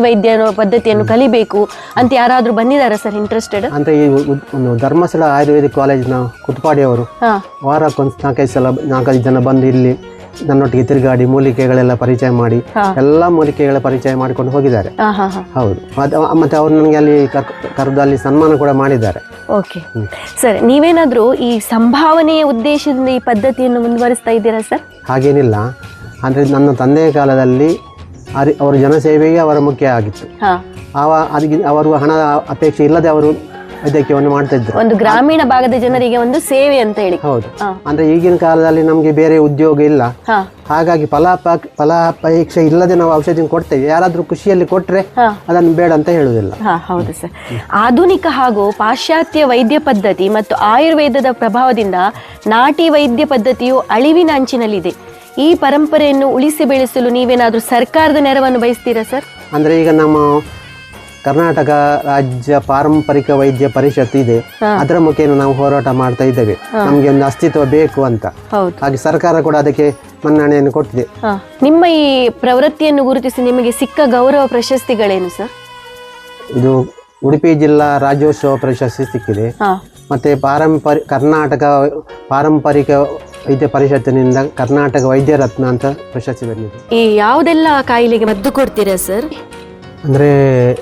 ವೈದ್ಯ ಪದ್ಧತಿಯನ್ನು ಕಲಿಬೇಕು ಅಂತ ಯಾರಾದ್ರೂ ಬಂದಿದ್ದಾರೆ ಸರ್ ಇಂಟ್ರೆಸ್ಟೆಡ್ ಅಂತ ಈ ಉದ್- ಒಂದು ಧರ್ಮಸ್ಥಳ ಆಯುರ್ವೇದಿಕ್ ಕಾಲೇಜಿನ ಕುತ್ಪಾಡಿ ಅವರು ವಾರಕ್ಕೊಂದು ನಾಲ್ಕೈದು ಸಲ ನಾಲ್ಕೈದು ಜನ ಬಂದು ಇಲ್ಲಿ ನನ್ನೊಟ್ಟಿಗೆ ತಿರುಗಾಡಿ ಮೂಲಿಕೆಗಳೆಲ್ಲ ಪರಿಚಯ ಮಾಡಿ ಹಾ. ಎಲ್ಲ ಮೂಲಿಕೆಗಳ ಪರಿಚಯ ಮಾಡಿಕೊಂಡು ಹೋಗಿದ್ದಾರೆ. ಹಾ ಹಾ ಹಾ. ಹೌದು. ಮತ್ತೆ ಮತ್ತೆ ಅವರು ನನಗೆ ಅಲ್ಲಿ ಕರ್- ಕರೆದು ಅಲ್ಲಿ ಸನ್ಮಾನ ಕೂಡ ಮಾಡಿದ್ದಾರೆ. ಓಕೆ ಸರ್ ನೀವೇನಾದ್ರೂ ಈ ಸಂಭಾವನೆಯ ಉದ್ದೇಶದಿಂದ ಈ ಪದ್ಧತಿಯನ್ನು ಮುಂದುವರಿಸ್ತಾ ಇದ್ದೀರಾ ಸರ್? ಹಾಗೇನಿಲ್ಲ. ಅಂದರೆ ನನ್ನ ತಂದೆಯ ಕಾಲದಲ್ಲಿ ಅರಿ ಅವರ ಜನಸೇವೆಗೆ ಅವರ ಮುಖ್ಯ ಆಗಿತ್ತು. ಆವ ಅದಕ್ಕೆ ಅವರು ಹಣ ಅಪೇಕ್ಷೆ ಇಲ್ಲದೆ ಅವರು ವೈದ್ಯಕೀಯವನ್ನು ಮಾಡ್ತಾ ಇದ್ರು ಒಂದು ಗ್ರಾಮೀಣ ಭಾಗದ ಜನರಿಗೆ ಒಂದು ಸೇವೆ ಅಂತ ಹೇಳಿ. ಹೌದು. ಅಂದ್ರೆ ಈಗಿನ ಕಾಲದಲ್ಲಿ ನಮಗೆ ಬೇರೆ ಉದ್ಯೋಗ ಇಲ್ಲ. ಹಾಗಾಗಿ ಫಲಾಪ ಫಲಾಪೇಕ್ಷೆ ಇಲ್ಲದೆ ನಾವು ಔಷಧಿ ಕೊಡ್ತೇವೆ. ಯಾರಾದ್ರೂ ಖುಷಿಯಲ್ಲಿ ಕೊಟ್ರೆ. ಅದನ್ನು ಬೇಡ ಅಂತ ಹೇಳುದಿಲ್ಲ ಹೌದು ಸರ್. ಆಧುನಿಕ ಹಾಗೂ ಪಾಶ್ಚಾತ್ಯ ವೈದ್ಯ ಪದ್ಧತಿ ಮತ್ತು ಆಯುರ್ವೇದದ ಪ್ರಭಾವದಿಂದ ನಾಟಿ ವೈದ್ಯ ಪದ್ಧತಿಯು ಅಳಿವಿನ ಅಂಚಿನಲ್ಲಿದೆ. ಈ ಪರಂಪರೆಯನ್ನು ಉಳಿಸಿ ಬೆಳೆಸಲು ನೀವೇನಾದರೂ ಸರ್ಕಾರದ ನೆರವನ್ನು ಬಯಸ್ತೀರಾ ಸರ್? ಅಂದ್ರೆ ಈಗ ನಮ್ಮ ಕರ್ನಾಟಕ ರಾಜ್ಯ ಪಾರಂಪರಿಕ ವೈದ್ಯ ಪರಿಷತ್ ಇದೆ. ಅದರ ಮುಖೇನ ನಾವು ಹೋರಾಟ ಮಾಡ್ತಾ ಇದ್ದೇವೆ. ನಮಗೆ ಒಂದು ಅಸ್ತಿತ್ವ ಬೇಕು ಅಂತ. ಹಾಗೆ ಸರ್ಕಾರ ಕೂಡ ಅದಕ್ಕೆ ಮನ್ನಣೆಯನ್ನು ಕೊಟ್ಟಿದೆ. ನಿಮ್ಮ ಈ ಪ್ರವೃತ್ತಿಯನ್ನು ಗುರುತಿಸಿ ನಿಮಗೆ ಸಿಕ್ಕ ಗೌರವ ಪ್ರಶಸ್ತಿಗಳೇನು ಸರ್? ಇದು ಉಡುಪಿ ಜಿಲ್ಲಾ ರಾಜ್ಯೋತ್ಸವ ಪ್ರಶಸ್ತಿ ಸಿಕ್ಕಿದೆ. ಮತ್ತೆ ಪಾರಂಪರಿ ಕರ್ನಾಟಕ ಪಾರಂಪರಿಕ ವೈದ್ಯ ಪರಿಷತ್ತಿನಿಂದ ಕರ್ನಾಟಕ ವೈದ್ಯ ರತ್ನ ಅಂತ ಪ್ರಶಸ್ತಿ ಬಂದಿದೆ. ಈ ಯಾವುದೆಲ್ಲ ಕಾಯಿಲೆಗೆ ಮದ್ದು ಕೊಡ್ತೀರಾ ಸರ್? ಅಂದ್ರೆ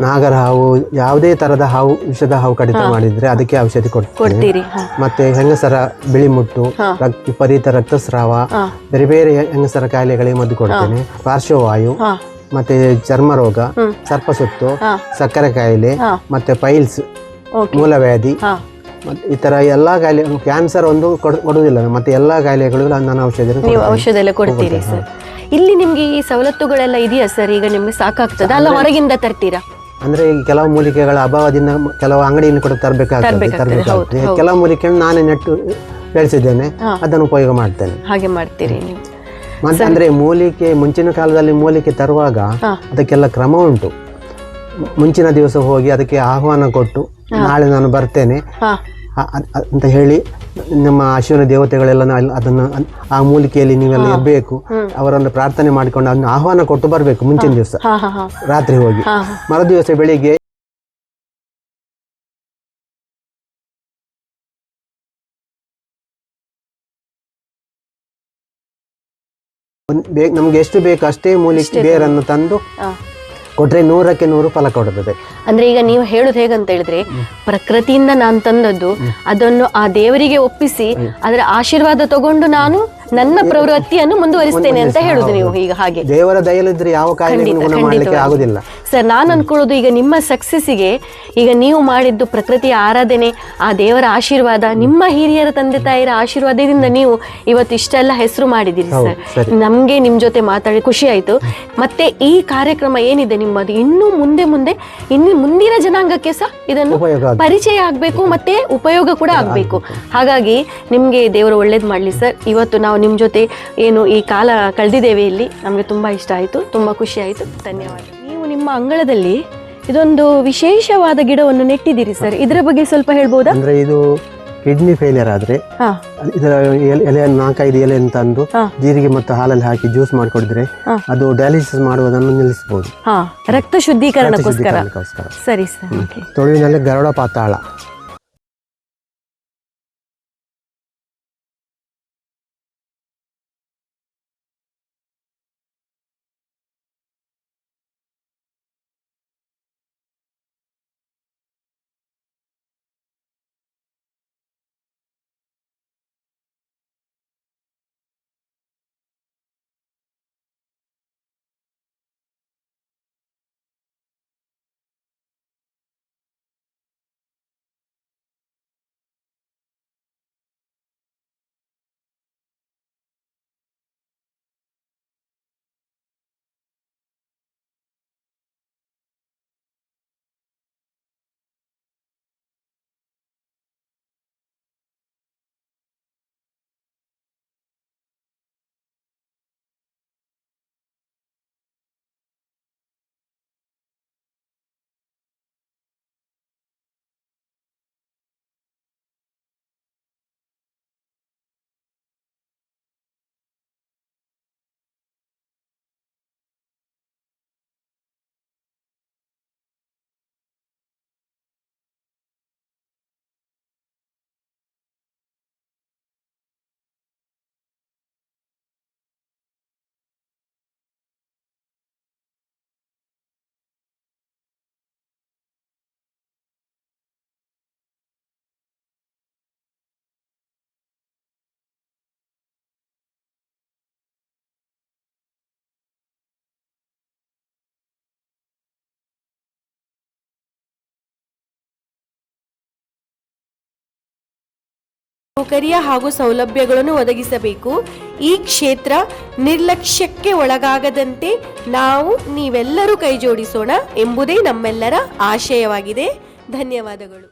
ನಾಗರ ಹಾವು ಯಾವುದೇ ತರದ ಹಾವು ವಿಷದ ಹಾವು ಕಡಿತ ಮಾಡಿದ್ರೆ ಅದಕ್ಕೆ ಔಷಧಿ ಕೊಡ್ತೀವಿ. ಕೊಡ್ತೀರಿ ಹಾ. ಮತ್ತೆ ಹೆಂಗಸರ ಬಿಳಿ ಮುಟ್ಟು ಹಾ. ರಕ್- ವಿಪರೀತ ರಕ್ತಸ್ರಾವ ಹಾ. ಬೇರೆ ಬೇರೆ ಹೆಂಗಸರ ಕಾಯಿಲೆಗಳಿಗೆ ಮದ್ದು ಕೊಡ್ತೇನೆ. ಪಾರ್ಶ್ವವಾಯು ಹಾ. ಮತ್ತೆ ಚರ್ಮ ರೋಗ ಹ್ಮ್. ಸರ್ಪಸುತ್ತು ಹಾ. ಸಕ್ಕರೆ ಕಾಯಿಲೆ ಹಾ. ಮತ್ತೆ ಪೈಲ್ಸ್ ಓಕೆ. ಮೂಲವ್ಯಾಧಿ ಹಾ. ಮತ್ತೆ ಈ ತರ ಎಲ್ಲ ಕಾಯಿಲೆ ಕ್ಯಾನ್ಸರ್ ಒಂದು ಕೊಡ್- ಕೊಡುವುದಿಲ್ಲ. ಮತ್ತೆ ಎಲ್ಲ ಕಾಯಿಲೆಗಳು ನಾನು ಔಷಧಿ ನೀವು ಔಷಧ ಎಲ್ಲ ಕೊಡ್ತೀರಿ ಸರ್. ಇಲ್ಲಿ ನಿಮ್ಗೆ ಈ ಸವಲತ್ತುಗಳೆಲ್ಲ ಇದೆಯಾ ಸರ್? ಈಗ ನಿಮ್ಗೆ ಸಾಕಾಗ್ತದ. ಅಲ್ಲ ಹೊರಗಿಂದ ತರ್ತೀರಾ? ಅಂದ್ರೆ ಈಗ ಕೆಲವು ಮೂಲಿಕೆಗಳ ಅಭಾವದಿಂದ ಕೆಲವು ಅಂಗಡಿಯನ್ನು ಕೂಡ ತರಬೇಕಾಗ್ತದೆ ತರ್ಬೇಕಾಗ್ತದೆ, ತರಬೇಕಾಗ್ತದೆ. ಕೆಲವು ಮೂಲಿಕೆಯನ್ನು ನಾನೇ ನೆಟ್ಟು ಬೆಳೆಸಿದ್ದೇನೆ. ಅದನ್ನು ಉಪಯೋಗ ಮಾಡ್ತೇನೆ. ಹಾಗೆ ಮಾಡ್ತೀರಿ ನೀವು. ಮತ್ತೆ ಅಂದ್ರೆ ಮೂಲಿಕೆ ಮುಂಚಿನ ಕಾಲದಲ್ಲಿ ಮೂಲಿಕೆ ತರುವಾಗ ಅದಕ್ಕೆಲ್ಲ ಕ್ರಮ ಉಂಟು. ಮುಂಚಿನ ದಿವಸ ಹೋಗಿ ಅದಕ್ಕೆ ಆಹ್ವಾನ ಕೊಟ್ಟು ನಾಳೆ ನಾನು ಬರ್ತೇನೆ. ಅಂತ ಹೇಳಿ ನಮ್ಮ ಅಶ್ವಿನ ದೇವತೆಗಳೆಲ್ಲ ಅದನ್ನು ಆ ಮೂಲಿಕೆಯಲ್ಲಿ ನೀವೆಲ್ಲ ಇರಬೇಕು. ಅವರನ್ನು ಪ್ರಾರ್ಥನೆ ಮಾಡಿಕೊಂಡು ಅದನ್ನು ಆಹ್ವಾನ ಕೊಟ್ಟು ಬರಬೇಕು ಮುಂಚಿನ ದಿವಸ. ರಾತ್ರಿ ಹೋಗಿ. ಮರು ದಿವಸ ಮರುದಿವಸ ಬೆಳಿಗ್ಗೆ ನಮ್ಗೆ ಎಷ್ಟು ಬೇಕು ಅಷ್ಟೇ ಮೂಲಿಕೆ ಬೇರನ್ನು ತಂದು ಹಾ. ಕೊಟ್ರೆ ನೂರಕ್ಕೆ ನೂರು ಫಲ ಕೊಡುತ್ತದೆ. ಅಂದ್ರೆ ಈಗ ನೀವು ಹೇಳುದು ಹೇಗಂತ ಹೇಳಿದ್ರೆ ಪ್ರಕೃತಿಯಿಂದ ನಾನು ತಂದದ್ದು ಅದನ್ನು ಆ ದೇವರಿಗೆ ಒಪ್ಪಿಸಿ ಅದರ ಆಶೀರ್ವಾದ ತಗೊಂಡು ನಾನು ನನ್ನ ಪ್ರವೃತ್ತಿಯನ್ನು ಮುಂದುವರಿಸ್ತೇನೆ ಅಂತ ಹೇಳುದು ನೀವು ಈಗ ಹಾಗೆ. ದೇವರ ದಯಲಿದ್ರೆ ಯಾವ ಕಾರ್ಯ ಮಾಡಲಿಕ್ಕೆ ಆಗುದಿಲ್ಲ. ಸರ್ ನಾನು ಅನ್ಕೊಳ್ಳೋದು ಈಗ ನಿಮ್ಮ ಸಕ್ಸಸ್ಸಿಗೆ ಈಗ ನೀವು ಮಾಡಿದ್ದು ಪ್ರಕೃತಿಯ ಆರಾಧನೆ ಆ ದೇವರ ಆಶೀರ್ವಾದ ನಿಮ್ಮ ಹಿರಿಯರ ತಂದೆ ತಾಯಿರ ಆಶೀರ್ವಾದದಿಂದ ನೀವು ಇವತ್ತು ಇಷ್ಟೆಲ್ಲ ಹೆಸರು ಮಾಡಿದ್ದೀರಿ ಸರ್. ನಮಗೆ ನಿಮ್ಮ ಜೊತೆ ಮಾತಾಡಿ ಖುಷಿ ಆಯಿತು. ಮತ್ತೆ ಈ ಕಾರ್ಯಕ್ರಮ ಏನಿದೆ ನಿಮ್ಮದು? ಇನ್ನೂ ಮುಂದೆ ಮುಂದೆ ಇನ್ನು ಮುಂದಿನ ಜನಾಂಗಕ್ಕೆ ಸಹ ಇದನ್ನು ಪರಿಚಯ ಆಗಬೇಕು ಮತ್ತೆ ಉಪಯೋಗ ಕೂಡ ಆಗಬೇಕು. ಹಾಗಾಗಿ ನಿಮಗೆ ದೇವರು ಒಳ್ಳೇದು ಮಾಡಲಿ ಸರ್ ಇವತ್ತು ನಾವು ನಿಮ್ಮ ಜೊತೆ ಏನು ಈ ಕಾಲ ಕಳೆದಿದ್ದೇವೆ ಇಲ್ಲಿ. ನಮಗೆ ತುಂಬ ಇಷ್ಟ ಆಯಿತು ತುಂಬ ಖುಷಿ ಆಯಿತು. ಧನ್ಯವಾದ. ನಿಮ್ಮ ಅಂಗಳದಲ್ಲಿ ಇದೊಂದು ವಿಶೇಷವಾದ ಗಿಡವನ್ನು ನೆಟ್ಟಿದ್ದೀರಿ ಸರ್. ಇದರ ಬಗ್ಗೆ ಸ್ವಲ್ಪ ಹೇಳ್ಬೋದಾ? ಅಂದ್ರೆ ಇದು ಕಿಡ್ನಿ ಫೇಲಿಯರ್ ಆದ್ರೆ ಹಾ. ಇದರ ಎಲೆ- ಎಲೆಯನ್ನು ನಾಲ್ಕೈದು ಎಲೆಯನ್ನು ತಂದು ಹಾ. ಜೀರಿಗೆ ಮತ್ತು ಹಾಲಲ್ಲಿ ಹಾಕಿ ಜ್ಯೂಸ್ ಮಾಡಿಕೊಡಿದ್ರೆ ಅದು ಡಯಾಲಿಸಿಸ್ ಮಾಡುವುದನ್ನು ನಿಲ್ಲಿಸಬಹುದು. ಹಾ. ರಕ್ತ ಶುದ್ಧೀಕರಣಕ್ಕೋಸ್ಕರ. ಶುದ್ಧೀಕರಣಕ್ಕೋಸ್ಕರ. ಸರಿ ಸರ್ ಓಕೆ ತುಳುವಿನಲ್ಲಿ ಗರುಡ ಪಾತಾಳ. ಸೌಕರ್ಯ ಹಾಗೂ ಸೌಲಭ್ಯಗಳನ್ನು ಒದಗಿಸಬೇಕು. ಈ ಕ್ಷೇತ್ರ ನಿರ್ಲಕ್ಷ್ಯಕ್ಕೆ ಒಳಗಾಗದಂತೆ ನಾವು ನೀವೆಲ್ಲರೂ ಕೈಜೋಡಿಸೋಣ ಎಂಬುದೇ ನಮ್ಮೆಲ್ಲರ ಆಶಯವಾಗಿದೆ. ಧನ್ಯವಾದಗಳು.